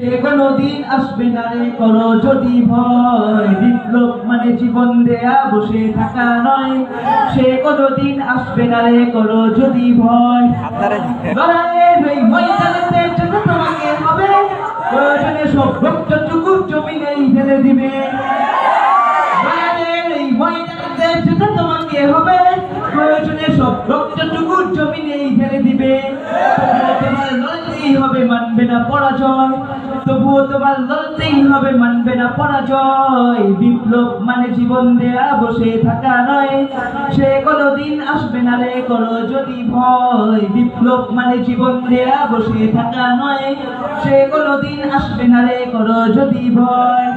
কোনদিন আসবে না রে করো যদি ভয়। বিপ্লব মানে জীবন দেয়া বসে থাকা নয়। সে কোনদিন আসবে না রে করো যদি ভয়। ময়দানেতে যত তোমাকে হবে। প্রয়োজনে সব রক্তটুকু জমিনেই ফেলে দিবে। ময়দানেতে যত তোমাকে হবে। প্রয়োজনে সব রক্তটুকু জমিনেই ফেলে দিবে। বিপ্লব মানে জীবন দেয়া, বসে থাকা নয়। সে কোনোদিন আসবে না রে করো যদি ভয়। বিপ্লব মানে জীবন দেয়া, বসে থাকা নয়। সে কোনোদিন আসবে না রে করো যদি ভয়।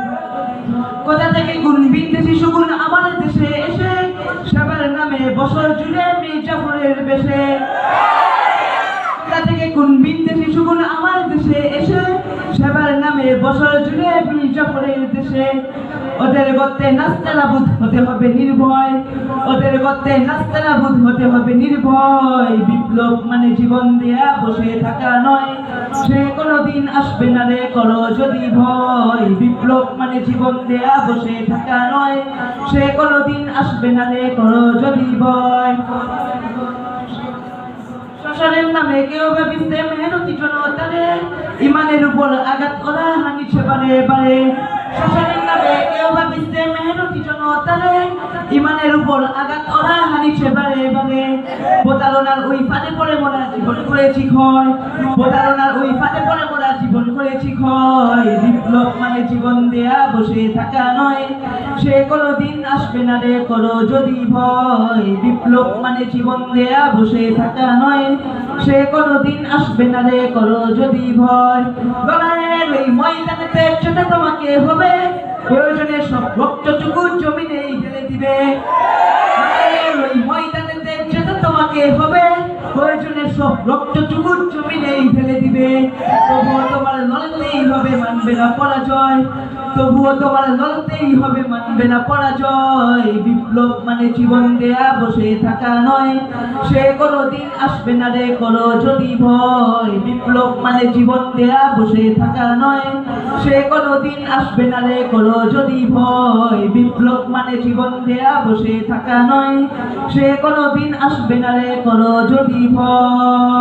কোথা থেকে গুণ বিদ্বেষী সুগুণ আমাদের দেশে এসে? সবার নামে বছর জুড়ে মির্জাফরের বেশে। থেকে কোন বিদ্বেষী সুগুণ আমার দেশে এসে সেবার নামে বছর জুড়ে মির্জাফরের দেশে ওদের গর্তে নাস্তানাবুদ হতে হবে নির্ভয়। ওদের গর্তে নাস্তানাবুদ হতে হবে নির্ভয়। বিপ্লব মানে জীবন দেয়া বসে থাকা নয়। সে কোনোদিন আসবে না রে, করো যদি ভয়। বিপ্লব মানে জীবন দেয়া বসে থাকা নয়। সে কোনোদিন আসবে না রে, করো যদি ভয়। নামে কেউ ভাবিছে মেহনতি জনতারে ইমানের উপর আঘাত করা হানিছে বারে বারে। শ্মশানের নামে কেউ ভাবিছে মেহনতি জনতারে ইমানের উপর আঘাত করা হানিছে বারে বারে। প্রতারণার ওই ফাঁদে পড়ে মনে জীবন করেছি ক্ষয়। প্রতারণার ওই ফাঁদে সে কোনোদিন আসবে না রে করো যদি ভয়। বিপ্লব মানে জীবন দেয়া, বসে থাকা নয়। সে কোনোদিন আসবে না রে করো যদি ভয়। লড়াইয়ের ওই ময়দানেতে যেতে তোমাকে হবে। প্রয়োজনে সব রক্তটুকু জমিনেই ফেলে দিবে। ওই ময়দানেতে যেতে তোমাকে হবে। প্রয়োজনে সব রক্তটুকু জমিনেই ফেলে দিবে। তোমার লড়তেই হবে, মানবে না পরাজয়। তবুও তোমার লড়তেই হবে মানবে না পরাজয়। বিপ্লব মানে জীবন দেয়া, বসে থাকা নয়। সে কোনোদিন আসবে না রে করো যদি ভয়। বিপ্লব মানে জীবন দেয়া, বসে থাকা নয়। সে কোনোদিন আসবে না রে করো যদি ভয়। বিপ্লব মানে জীবন দেয়া, বসে থাকা নয়। সে কোনোদিন আসবে না রে করো যদি ভয়।